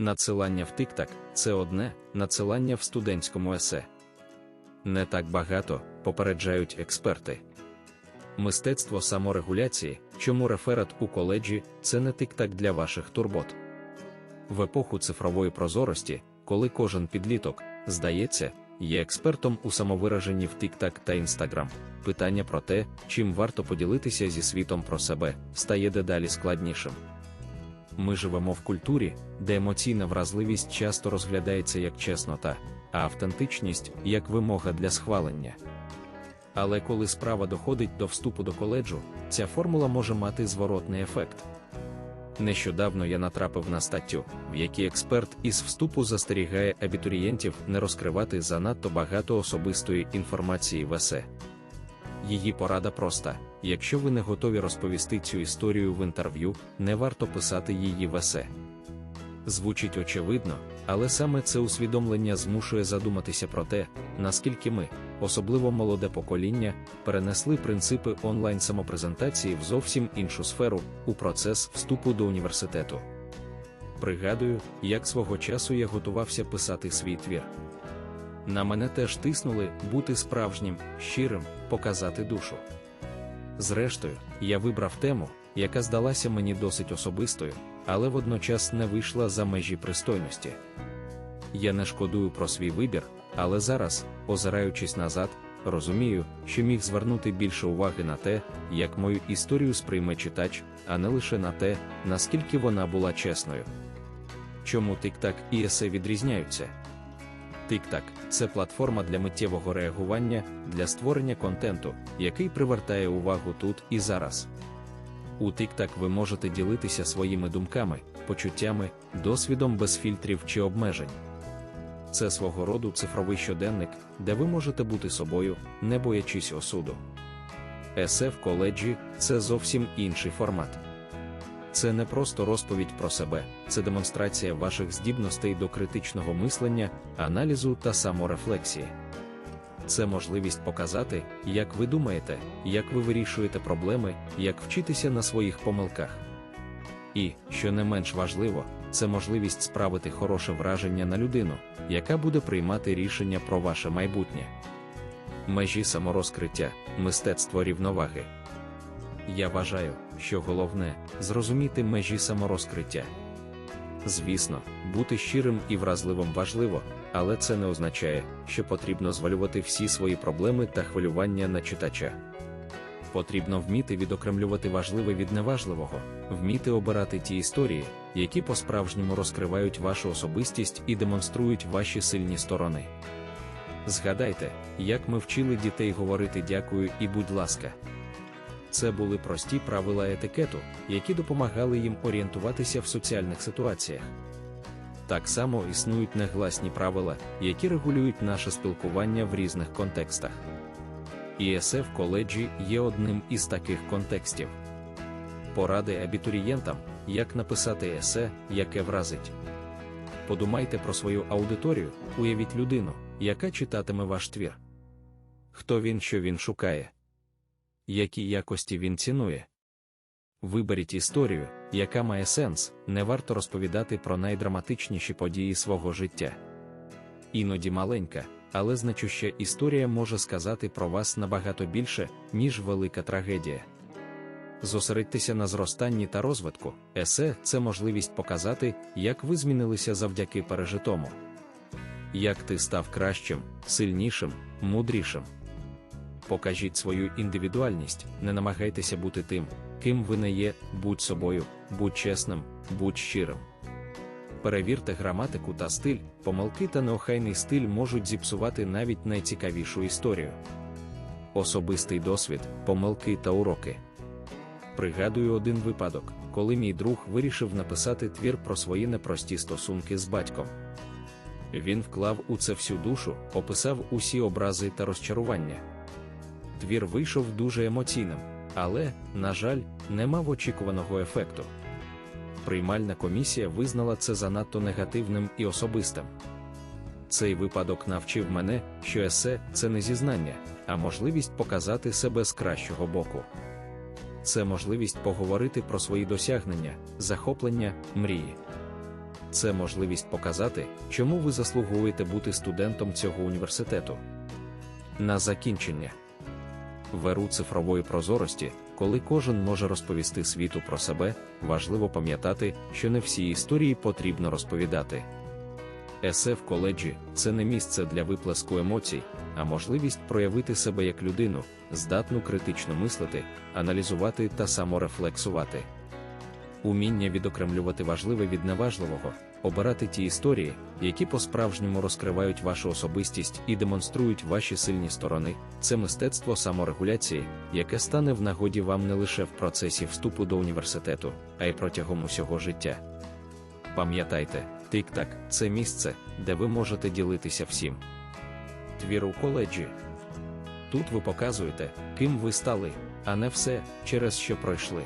Надсилання в тик це одне, надсилання в студентському есе. Не так багато, попереджають експерти. Мистецтво саморегуляції, чому реферат у коледжі це не тик-так для ваших турбот. В епоху цифрової прозорості, коли кожен підліток, здається, є експертом у самовираженні в TikTok та Instagram, питання про те, чим варто поділитися зі світом про себе, стає дедалі складнішим. Ми живемо в культурі, де емоційна вразливість часто розглядається як чеснота, а автентичність як вимога для схвалення. Але коли справа доходить до вступу до коледжу, ця формула може мати зворотний ефект. Нещодавно я натрапив на статтю, в якій експерт із вступу застерігає абітурієнтів не розкривати занадто багато особистої інформації в есе. Її порада проста: якщо ви не готові розповісти цю історію в інтерв'ю, не варто писати її в есе. Звучить очевидно, але саме це усвідомлення змушує задуматися про те, наскільки ми, особливо молоде покоління, перенесли принципи онлайн самопрезентації в зовсім іншу сферу у процес вступу до університету. Пригадую, як свого часу я готувався писати свій твір. На мене теж тиснули бути справжнім, щирим, показати душу. Зрештою, я вибрав тему, яка здалася мені досить особистою, але водночас не вийшла за межі пристойності. Я не шкодую про свій вибір, але зараз, озираючись назад, розумію, що міг звернути більше уваги на те, як мою історію сприйме читач, а не лише на те, наскільки вона була чесною. Чому TikTok і есе відрізняються? TikTok – це платформа для миттєвого реагування, для створення контенту, який привертає увагу тут і зараз. У TikTok ви можете ділитися своїми думками, почуттями, досвідом без фільтрів чи обмежень. Це свого роду цифровий щоденник, де ви можете бути собою, не боячись осуду. В коледжі це зовсім інший формат. Це не просто розповідь про себе, це демонстрація ваших здібностей до критичного мислення, аналізу та саморефлексії. Це можливість показати, як ви думаєте, як ви вирішуєте проблеми, як вчитися на своїх помилках. І, що не менш важливо, це можливість справити хороше враження на людину, яка буде приймати рішення про ваше майбутнє. Межі саморозкриття, мистецтво рівноваги. Я вважаю, що головне зрозуміти межі саморозкриття. Звісно, бути щирим і вразливим важливо, але це не означає, що потрібно звалювати всі свої проблеми та хвилювання на читача. Потрібно вміти відокремлювати важливе від неважливого, вміти обирати ті історії, які по-справжньому розкривають вашу особистість і демонструють ваші сильні сторони. Згадайте, як ми вчили дітей говорити дякую і будь ласка. Це були прості правила етикету, які допомагали їм орієнтуватися в соціальних ситуаціях. Так само існують негласні правила, які регулюють наше спілкування в різних контекстах. І есе в коледжі є одним із таких контекстів. Поради абітурієнтам, як написати есе, яке вразить. Подумайте про свою аудиторію, уявіть людину, яка читатиме ваш твір. Хто він, що він шукає які якості він цінує. Виберіть історію, яка має сенс, не варто розповідати про найдраматичніші події свого життя. Іноді маленька, але значуща історія може сказати про вас набагато більше, ніж велика трагедія. Зосередьтеся на зростанні та розвитку, есе це можливість показати, як ви змінилися завдяки пережитому. Як ти став кращим, сильнішим, мудрішим покажіть свою індивідуальність, не намагайтеся бути тим, ким ви не є, будь собою, будь чесним, будь щирим. Перевірте граматику та стиль, помилки та неохайний стиль можуть зіпсувати навіть найцікавішу історію. Особистий досвід, помилки та уроки. Пригадую один випадок, коли мій друг вирішив написати твір про свої непрості стосунки з батьком. Він вклав у це всю душу, описав усі образи та розчарування твір вийшов дуже емоційним, але, на жаль, не мав очікуваного ефекту. Приймальна комісія визнала це занадто негативним і особистим. Цей випадок навчив мене, що есе це не зізнання, а можливість показати себе з кращого боку. Це можливість поговорити про свої досягнення, захоплення, мрії. це можливість показати, чому ви заслуговуєте бути студентом цього університету. На закінчення в еру цифрової прозорості, коли кожен може розповісти світу про себе, важливо пам'ятати, що не всі історії потрібно розповідати. Есе в коледжі це не місце для виплеску емоцій, а можливість проявити себе як людину, здатну критично мислити, аналізувати та саморефлексувати. Уміння відокремлювати важливе від неважливого, обирати ті історії, які по-справжньому розкривають вашу особистість і демонструють ваші сильні сторони, це мистецтво саморегуляції, яке стане в нагоді вам не лише в процесі вступу до університету, а й протягом усього життя. Пам'ятайте, тик-так це місце, де ви можете ділитися всім. Твір коледжі. Тут ви показуєте, ким ви стали, а не все, через що пройшли.